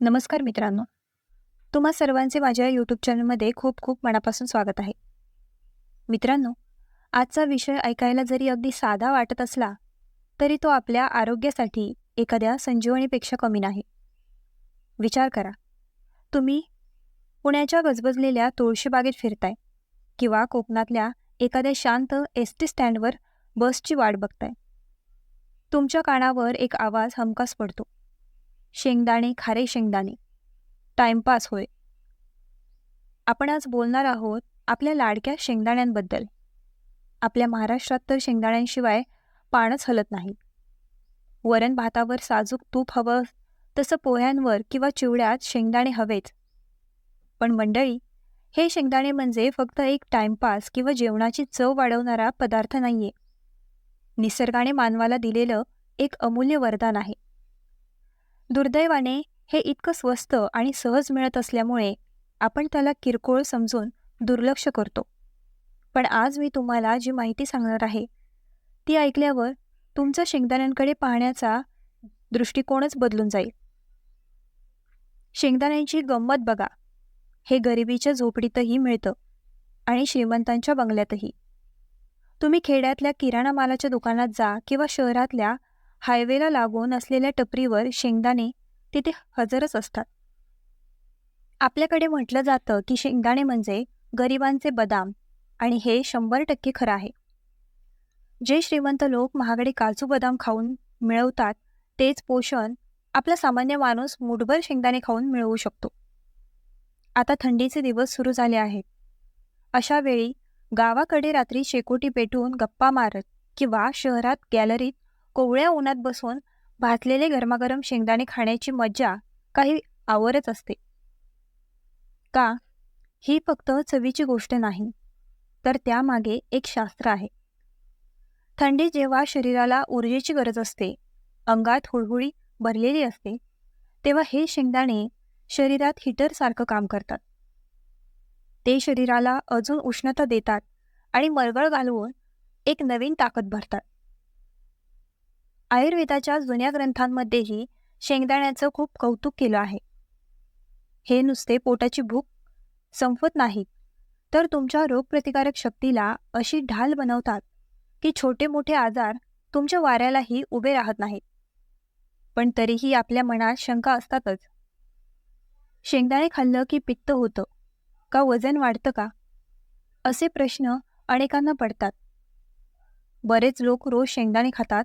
नमस्कार मित्रांनो. तुम्हा सर्वांचे माझ्या यूट्यूब चॅनलमध्ये खूप खूप मनापासून स्वागत आहे. मित्रांनो आजचा विषय ऐकायला जरी अगदी साधा वाटत असला तरी तो आपल्या आरोग्यासाठी एखाद्या संजीवनीपेक्षा कमी नाही. विचार करा तुम्ही पुण्याच्या गजबजलेल्या तुळशीबागेत फिरताय किंवा कोकणातल्या एखाद्या शांत एस टी स्टँडवर बसची वाट बघताय. तुमच्या कानावर एक आवाज हमखास पडतो. शेंगदाणे खारे शेंगदाणे. टाइमपास होय. आपण आज बोलणार आहोत आपल्या लाडक्या शेंगदाण्यांबद्दल. आपल्या महाराष्ट्रात तर शेंगदाण्यांशिवाय पानच हलत नाही. वरण भातावर साजूक तूप हवं तसं पोह्यांवर किंवा चिवड्यात शेंगदाणे हवेच पण मंडळी हे शेंगदाणे म्हणजे फक्त एक टाइमपास किंवा जेवणाची चव वाढवणारा पदार्थ नाहीये. निसर्गाने मानवाला दिलेलं एक अमूल्य वरदान आहे. दुर्दैवाने हे इतकं स्वस्त आणि सहज मिळत असल्यामुळे आपण त्याला किरकोळ समजून दुर्लक्ष करतो. पण आज मी तुम्हाला जी माहिती सांगणार आहे ती ऐकल्यावर तुमचा शेंगदाण्यांकडे पाहण्याचा दृष्टिकोनच बदलून जाईल. शेंगदाण्यांची गंमत बघा. हे गरिबीच्या झोपडीतही मिळतं आणि श्रीमंतांच्या बंगल्यातही. तुम्ही खेड्यातल्या किराणा मालाच्या दुकानात जा किंवा शहरातल्या हायवेला लागून असलेल्या टपरीवर शेंगदाणे तिथे हजरच असतात. आपल्याकडे म्हटलं जातं की शेंगदाणे म्हणजे गरिबांचे बदाम आणि हे शंभर टक्के खरं आहे. जे श्रीमंत लोक महागडे काजू बदाम खाऊन मिळवतात तेच पोषण आपला सामान्य माणूस मुठभर शेंगदाणे खाऊन मिळवू शकतो. आता थंडीचे दिवस सुरू झाले आहेत. अशा वेळी गावाकडे रात्री शेकोटी पेटून गप्पा मारत किंवा शहरात गॅलरीत कोवळ्या उन्हात बसून भाजलेले गरमागरम शेंगदाणे खाण्याची मज्जा काही आवरच असते. का? ही फक्त चवीची गोष्ट नाही तर त्यामागे एक शास्त्र आहे. थंडी जेव्हा शरीराला ऊर्जेची गरज असते अंगात हुळहुळी भरलेली असते तेव्हा हे शेंगदाणे शरीरात हिटरसारखं काम करतात. ते शरीराला अजून उष्णता देतात आणि मळगळ घालवून एक नवीन ताकद भरतात. आयुर्वेदाच्या जुन्या ग्रंथांमध्येही शेंगदाण्याचं खूप कौतुक केलं आहे. हे नुसते पोटाची भूक संपवत नाहीत तर तुमच्या रोगप्रतिकारक शक्तीला अशी ढाल बनवतात की छोटे मोठे आजार तुमच्या वाऱ्यालाही उभे राहत नाहीत. पण तरीही आपल्या मनात शंका असतातच. शेंगदाणे खाल्लं की पित्त होतं का वजन वाढतं का? असे प्रश्न अनेकांना पडतात. बरेच लोक रोज शेंगदाणे खातात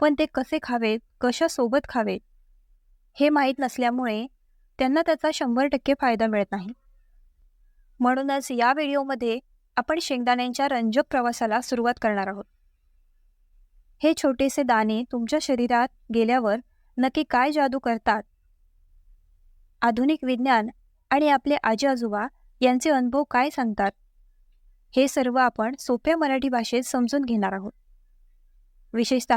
पण ते कसे खावेत कशासोबत खावेत हे माहीत नसल्यामुळे त्यांना त्याचा शंभर टक्के फायदा मिळत नाही. म्हणूनच या व्हिडिओमध्ये आपण शेंगदाण्यांच्या रंजक प्रवासाला सुरुवात करणार आहोत. हे छोटेसे दाणे तुमच्या शरीरात गेल्यावर नक्की काय जादू करतात? आधुनिक विज्ञान आणि आपले आजी आजोबा यांचे अनुभव काय सांगतात? हे सर्व आपण सोप्या मराठी भाषेत समजून घेणार आहोत. विशेषत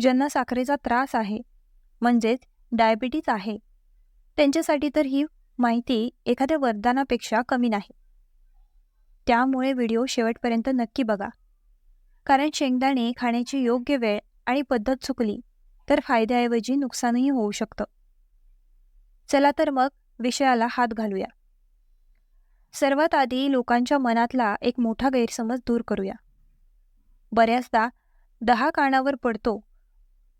ज्यांना साखरेचा त्रास आहे म्हणजेच डायबिटीज आहे. त्यांच्यासाठी तर ही माहिती एखाद्या वरदानापेक्षा कमी नाही. त्यामुळे व्हिडिओ शेवटपर्यंत नक्की बघा. कारण शेंगदाणे खाण्याची योग्य वेळ आणि पद्धत चुकली तर फायद्याऐवजी नुकसानही होऊ शकतं. चला तर मग विषयाला हात घालूया. सर्वात आधी लोकांच्या मनातला एक मोठा गैरसमज दूर करूया. बऱ्याचदा दहा कानावर पडतो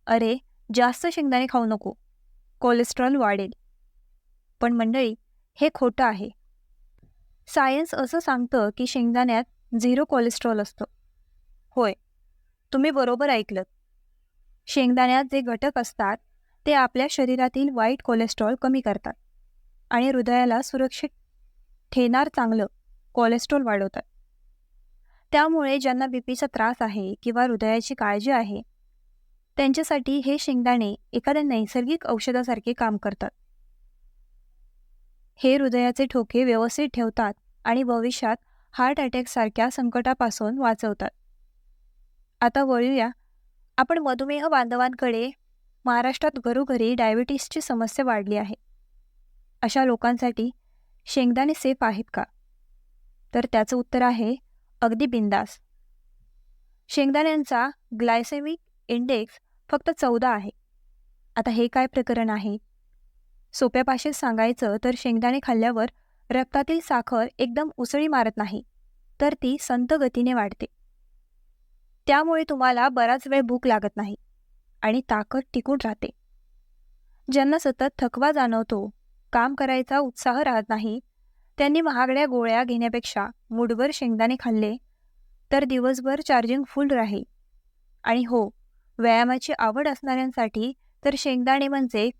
अरे जास्त शेंगदाणे खाऊ नको. कोलेस्ट्रॉल वाढेल. पण मंडळी हे खोटं आहे. सायन्स असं सांगतं की शेंगदाण्यात झिरो कोलेस्ट्रॉल असतं. होय तुम्ही बरोबर ऐकलं शेंगदाण्यात जे घटक असतात ते आपल्या शरीरातील वाईट कोलेस्ट्रॉल कमी करतात आणि हृदयाला सुरक्षित ठेणार चांगलं कोलेस्ट्रॉल वाढवतात. त्यामुळे ज्यांना बीपीचा त्रास आहे किंवा हृदयाची काळजी आहे त्यांच्यासाठी हे शेंगदाणे एखाद्या नैसर्गिक औषधासारखे काम करतात. हे हृदयाचे ठोके व्यवस्थित ठेवतात आणि भविष्यात हार्ट अटॅकसारख्या संकटापासून वाचवतात. आता वळूया आपण मधुमेह बांधवांकडे महाराष्ट्रात घरोघरी डायबिटीसची समस्या वाढली आहे. अशा लोकांसाठी शेंगदाणे सेफ आहेत का? तर त्याचं उत्तर आहे अगदी बिंदास. शेंगदाण्यांचा ग्लायसेमिक इंडेक्स फक्त चौदा आहे. आता हे काय प्रकरण आहे? सोप्या भाषेत सांगायचं तर शेंगदाणे खाल्ल्यावर रक्तातील साखर एकदम उसळी मारत नाही तर ती संत गतीने वाढते. त्यामुळे तुम्हाला बराच वेळ भूक लागत नाही आणि ताकद टिकून राहते. ज्यांना सतत थकवा जाणवतो काम करायचा उत्साह राहत नाही त्यांनी महागड्या गोळ्या घेण्यापेक्षा मुठभर शेंगदाणे खाल्ले तर दिवसभर चार्जिंग फुल राहील. आणि हो व्यायामाची आवड असणाऱ्यांसाठी तर शेंगदाणे म्हणजे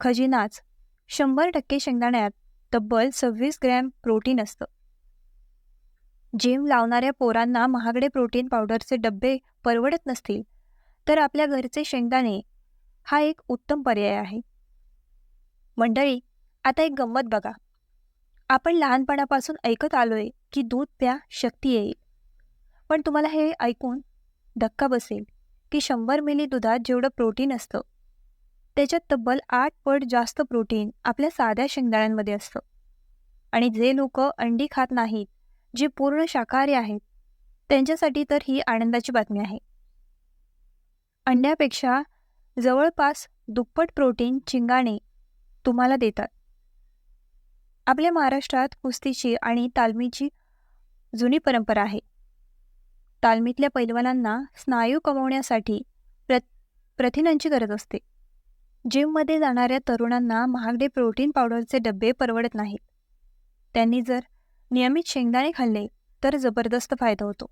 खजिनाच. शंभर टक्के शेंगदाण्यात तब्बल सव्वीस ग्रॅम प्रोटीन असतं. जिम लावणाऱ्या पोरांना महागडे प्रोटीन पावडरचे डबे परवडत नसतील तर आपल्या घरचे शेंगदाणे हा एक उत्तम पर्याय आहे. मंडळी आता एक गंमत बघा. आपण लहानपणापासून ऐकत आलोय की दूध प्या शक्ती येईल. पण तुम्हाला हे ऐकून धक्का बसेल. की शंभर मिली दुधात जेवढं प्रोटीन असतं त्याच्यात तब्बल आठ पट जास्त प्रोटीन आपल्या साध्या शेंगदाण्यांमध्ये असतं. आणि जे लोक अंडी खात नाहीत जे पूर्ण शाकाहारी आहेत त्यांच्यासाठी तर ही आनंदाची बातमी आहे. अंड्यापेक्षा जवळपास दुप्पट प्रोटीन चिंगाणे तुम्हाला देतात. आपल्या महाराष्ट्रात कुस्तीची आणि तालमीची जुनी परंपरा आहे. तालमीतल्या पैलवानांना स्नायू कमवण्यासाठी प्र प्रथिनांची गरज असते. जिममध्ये जाणाऱ्या तरुणांना महागडे प्रोटीन पावडरचे डबे परवडत नाहीत. त्यांनी जर नियमित शेंगदाणे खाल्ले तर जबरदस्त फायदा होतो.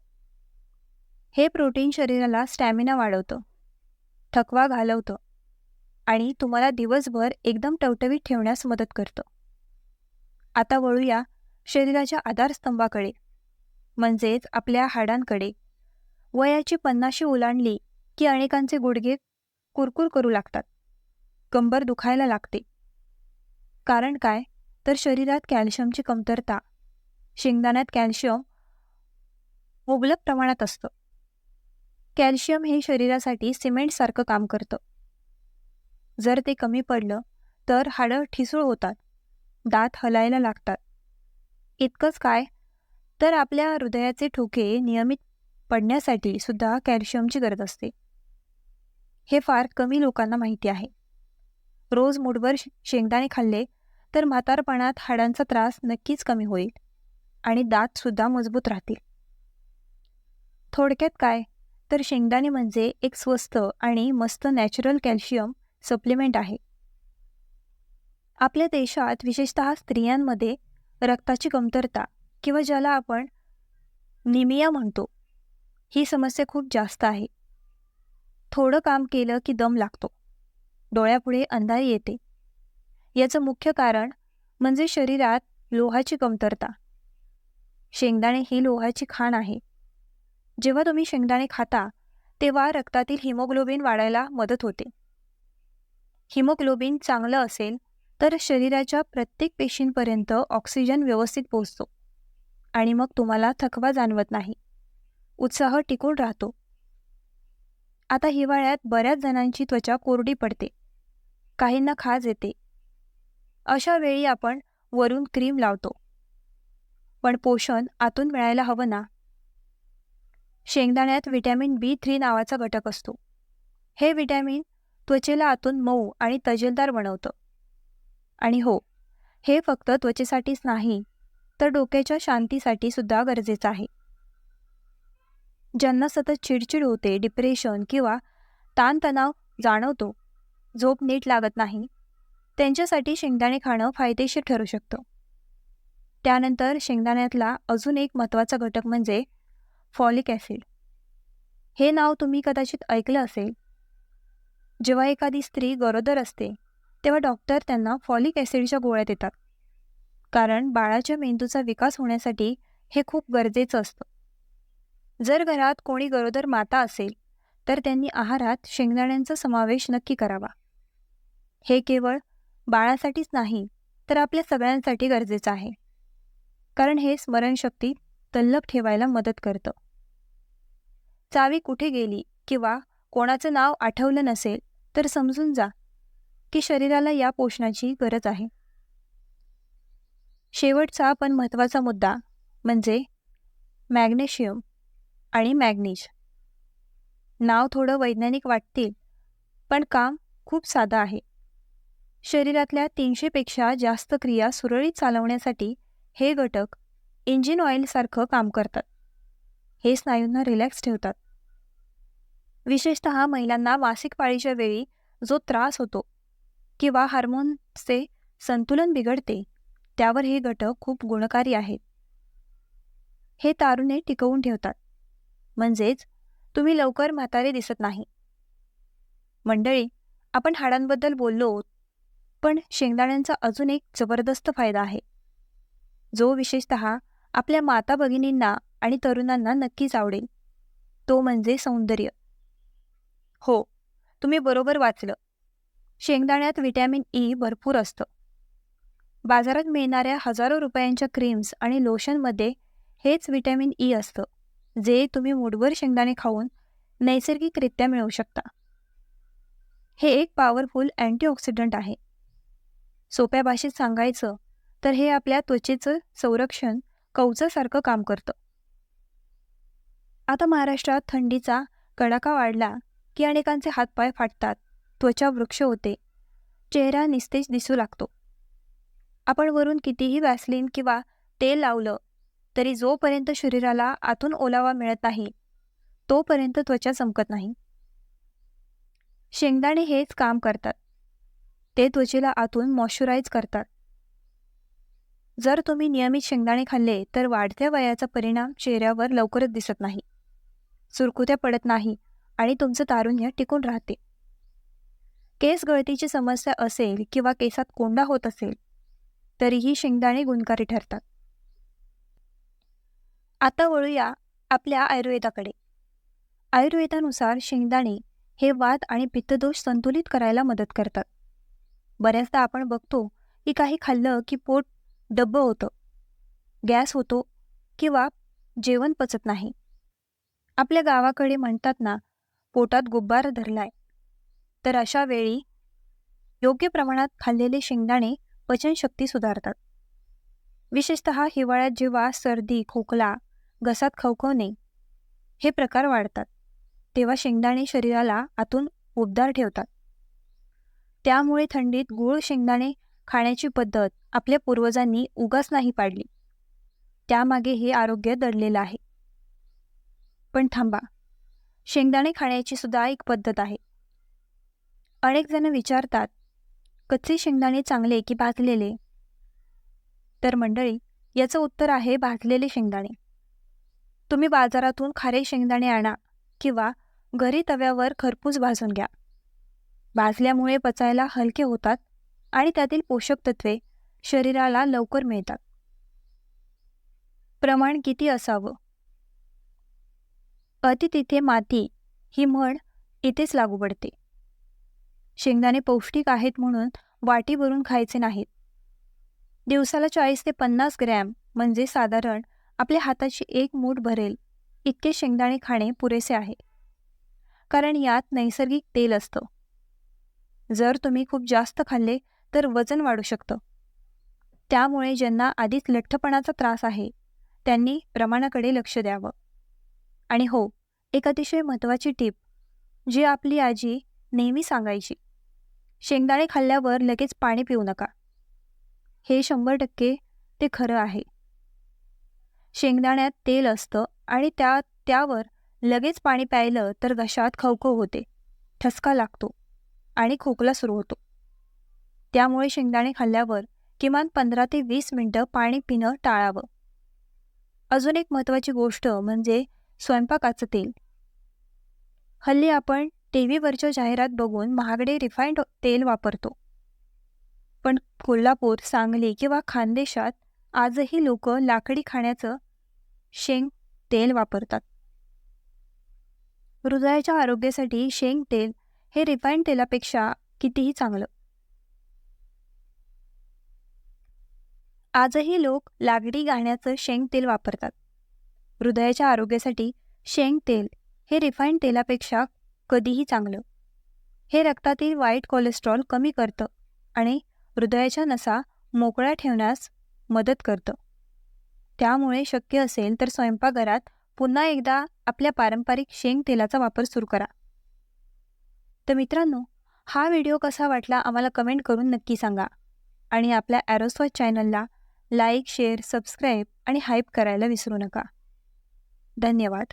हे प्रोटीन शरीराला स्टॅमिना वाढवतं थकवा घालवतं आणि तुम्हाला दिवसभर एकदम टवटवीत ठेवण्यास मदत करतं. आता वळूया शरीराच्या आधारस्तंभाकडे. म्हणजेच आपल्या हाडांकडे. वयाची पन्नाशी ओलांडली की अनेकांचे गुडघे कुरकुर करू लागतात. कंबर दुखायला लागते. कारण काय? तर शरीरात कॅल्शियमची कमतरता शेंगदाण्यात कॅल्शियम मुबलक प्रमाणात असतं. कॅल्शियम हे शरीरासाठी सिमेंटसारखं काम करतं. जर ते कमी पडलं तर हाडं ठिसूळ होतात. दात हलायला लागतात. इतकंच काय? तर आपल्या हृदयाचे ठोके नियमित पडण्यासाठी सुद्धा कॅल्शियमची गरज असते. हे फार कमी लोकांना माहिती आहे. रोज मुठभर शेंगदाणे खाल्ले तर म्हातारपणात हाडांचा त्रास नक्कीच कमी होईल आणि दातसुद्धा मजबूत राहतील. थोडक्यात काय? तर शेंगदाणे म्हणजे एक स्वस्त आणि मस्त नॅचरल कॅल्शियम सप्लिमेंट आहे. आपल्या देशात विशेषतः स्त्रियांमध्ये रक्ताची कमतरता किंवा ज्याला आपण निमिया म्हणतो ही समस्या खूप जास्त आहे. थोडं काम केलं की दम लागतो. डोळ्यापुढे अंधारी येते. याचं मुख्य कारण म्हणजे शरीरात लोहाची कमतरता. शेंगदाणे ही लोहाची खाण आहे. जेव्हा तुम्ही शेंगदाणे खाता तेव्हा रक्तातील हिमोग्लोबिन वाढायला मदत होते. हिमोग्लोबिन चांगलं असेल तर शरीराच्या प्रत्येक पेशींपर्यंत ऑक्सिजन व्यवस्थित पोहोचतो. आणि मग तुम्हाला थकवा जाणवत नाही. उत्साह टिकून राहतो. आता हिवाळ्यात बऱ्याच जणांची त्वचा कोरडी पडते. काहींना खाज येते. अशा वेळी आपण वरून क्रीम लावतो. पण पोषण आतून मिळायला हवं ना? शेंगदाण्यात व्हिटॅमिन बी थ्री नावाचा घटक असतो. हे व्हिटॅमिन त्वचेला आतून मऊ आणि तजेलदार बनवतं. आणि हो हे फक्त त्वचेसाठीच नाही तर डोक्याच्या शांतीसाठी सुद्धा गरजेचं आहे. ज्यांना सतत चिडचिड होते डिप्रेशन किंवा ताणतणाव जाणवतो झोप नीट लागत नाही त्यांच्यासाठी शेंगदाणे खाणं फायदेशीर ठरू शकतं. त्यानंतर शेंगदाण्यातला अजून एक महत्त्वाचा घटक म्हणजे फॉलिक ॲसिड हे नाव तुम्ही कदाचित ऐकलं असेल. जेव्हा एखादी स्त्री गरोदर असते तेव्हा डॉक्टर त्यांना फॉलिक ॲसिडच्या गोळ्या देतात. कारण बाळाच्या मेंदूचा विकास होण्यासाठी हे खूप गरजेचं असतं. जर घरात कोणी गरोदर माता असेल तर त्यांनी आहारात शेंगदाण्यांचा समावेश नक्की करावा. हे केवळ बाळासाठीच नाही तर आपल्या सगळ्यांसाठी गरजेचं आहे. कारण हे स्मरणशक्ती तल्लक ठेवायला मदत करतं. चावी कुठे गेली किंवा कोणाचं नाव आठवलं नसेल तर समजून जा की शरीराला या पोषणाची गरज आहे. शेवटचा पण महत्त्वाचा मुद्दा म्हणजे मॅग्नेशियम आणि मॅग्नीज. नाव थोडं वैज्ञानिक वाटतील पण काम खूप साधं आहे. शरीरातल्या तीनशेपेक्षा जास्त क्रिया सुरळीत चालवण्यासाठी हे घटक इंजिन ऑइलसारखं काम करतात. हे स्नायूंना रिलॅक्स ठेवतात. विशेषत महिलांना मासिक पाळीच्या वेळी जो त्रास होतो किंवा हार्मोन्सचे संतुलन बिघडते त्यावर हे घटक खूप गुणकारी आहेत. हे तारुण्य टिकवून ठेवतात. म्हणजेच तुम्ही लवकर म्हातारे दिसत नाही. मंडळी आपण हाडांबद्दल बोललो पण शेंगदाण्यांचा अजून एक जबरदस्त फायदा आहे. जो विशेषत आपल्या माता भगिनींना आणि तरुणांना नक्कीच आवडेल. तो म्हणजे सौंदर्य. हो तुम्ही बरोबर वाचलं. शेंगदाण्यात व्हिटॅमिन ई भरपूर असतं. बाजारात मिळणाऱ्या हजारो रुपयांच्या क्रीम्स आणि लोशनमध्ये हेच विटॅमिन ई e असतं जे तुम्ही मुठभर शेंगदाणे खाऊन नैसर्गिकरित्या मिळवू शकता. हे एक पॉवरफुल अँटीऑक्सिडंट आहे. सोप्या भाषेत सांगायचं तर हे आपल्या त्वचेचं संरक्षण कवचासारखं काम करतं. आता महाराष्ट्रात थंडीचा कडाका वाढला की अनेकांचे हातपाय फाटतात त्वचा वृक्ष होते चेहरा निस्तेज दिसू लागतो. आपण वरून कितीही वॅसलिन किंवा तेल लावलं तरी जोपर्यंत शरीराला आतून ओलावा मिळत नाही तोपर्यंत त्वचा चमकत नाही. शेंगदाणे हेच काम करतात. ते त्वचेला आतून मॉइश्चराईज करतात. जर तुम्ही नियमित शेंगदाणे खाल्ले तर वाढत्या वयाचा परिणाम चेहऱ्यावर लवकरच दिसत नाही. सुरकुत्या पडत नाही आणि तुमचं तारुण्य टिकून राहते. केस गळतीची समस्या असेल किंवा केसात कोंडा होत असेल तरीही शेंगदाणे गुणकारी ठरतात. आता वळूया आपल्या आयुर्वेदाकडे. आयुर्वेदानुसार शेंगदाणे हे वात आणि पित्तदोष संतुलित करायला मदत करतात. बऱ्याचदा आपण बघतो की काही खाल्लं की पोट डब्बं होतं गॅस होतो किंवा जेवण पचत नाही. आपल्या गावाकडे म्हणतात ना पोटात गुब्बार धरलाय. तर अशा वेळी योग्य प्रमाणात खाल्लेले शेंगदाणे पचनशक्ती सुधारतात. विशेषत हिवाळ्यात जेव्हा सर्दी खोकला घसात खवखवणे हे प्रकार वाढतात तेव्हा शेंगदाणे शरीराला आतून उबदार ठेवतात. त्यामुळे थंडीत गूळ शेंगदाणे खाण्याची पद्धत आपल्या पूर्वजांनी उगाच नाही पाडली. त्यामागे हे आरोग्य दडलेलं आहे. पण थांबा शेंगदाणे खाण्याची सुद्धा एक पद्धत आहे. अनेक जण विचारतात कच्चे शेंगदाणे चांगले की भाजलेले? तर मंडळी याचं उत्तर आहे भाजलेले शेंगदाणे. तुम्ही बाजारातून खारे शेंगदाणे आणा किंवा घरी तव्यावर खरपूस भाजून घ्या. भाजल्यामुळे पचायला हलके होतात आणि त्यातील पोषक तत्वे शरीराला लवकर मिळतात. प्रमाण किती असावं? अति तिथे माती ही म्हण इथेच लागू पडते. शेंगदाणे पौष्टिक आहेत म्हणून वाटी भरून खायचे नाहीत. दिवसाला चाळीस ते पन्नास ग्रॅम म्हणजे साधारण आपल्या हाताची एक मूठ भरेल इतके शेंगदाणे खाणे पुरेसे आहे. कारण यात नैसर्गिक तेल असतं. जर तुम्ही खूप जास्त खाल्ले तर वजन वाढू शकतं. त्यामुळे ज्यांना आधीच लठ्ठपणाचा त्रास आहे त्यांनी प्रमाणाकडे लक्ष द्यावं. आणि हो एक अतिशय महत्त्वाची टीप जी आपली आजी नेहमी सांगायची. शेंगदाणे खाल्ल्यावर लगेच पाणी पिऊ नका. हे शंभर टक्के ते खरं आहे. शेंगदाण्यात तेल असतं आणि त्या त्यावर लगेच पाणी प्यायलं तर घशात खवखव होते ठसका लागतो आणि खोकला सुरू होतो. त्यामुळे शेंगदाणे खाल्ल्यावर किमान पंधरा ते वीस मिनटं पाणी पिणं टाळावं. अजून एक महत्त्वाची गोष्ट म्हणजे स्वयंपाकाचं तेल. हल्ली आपण टी व्हीवरच्या जाहिरात बघून महागडे रिफाईंड तेल वापरतो. पण कोल्हापूर सांगली किंवा खानदेशात आजही लोक लाकडी खाण्याचं शेंग तेल वापरतात. हृदयाच्या आरोग्यासाठी शेंग तेल हे रिफाईंड तेलापेक्षा कितीही चांगलं. आजही लोक लाकडी गाण्याचं शेंग तेल वापरतात. हृदयाच्या आरोग्यासाठी शेंग तेल हे रिफाईंड तेलापेक्षा कधीही चांगलं. हे रक्तातील वाईट कोलेस्ट्रॉल कमी करतं आणि हृदयाच्या नसा मोकळ्या ठेवण्यास मदत करतं. त्यामुळे शक्य असेल तर स्वयंपाकघरात पुन्हा एकदा आपल्या पारंपरिक शेंग तेलाचा वापर सुरू करा. तर मित्रांनो हा व्हिडिओ कसा वाटला आम्हाला कमेंट करून नक्की सांगा आणि आपल्या ॲरोस्वॉच चॅनलला लाईक शेअर सबस्क्राईब आणि हाईप करायला विसरू नका. धन्यवाद.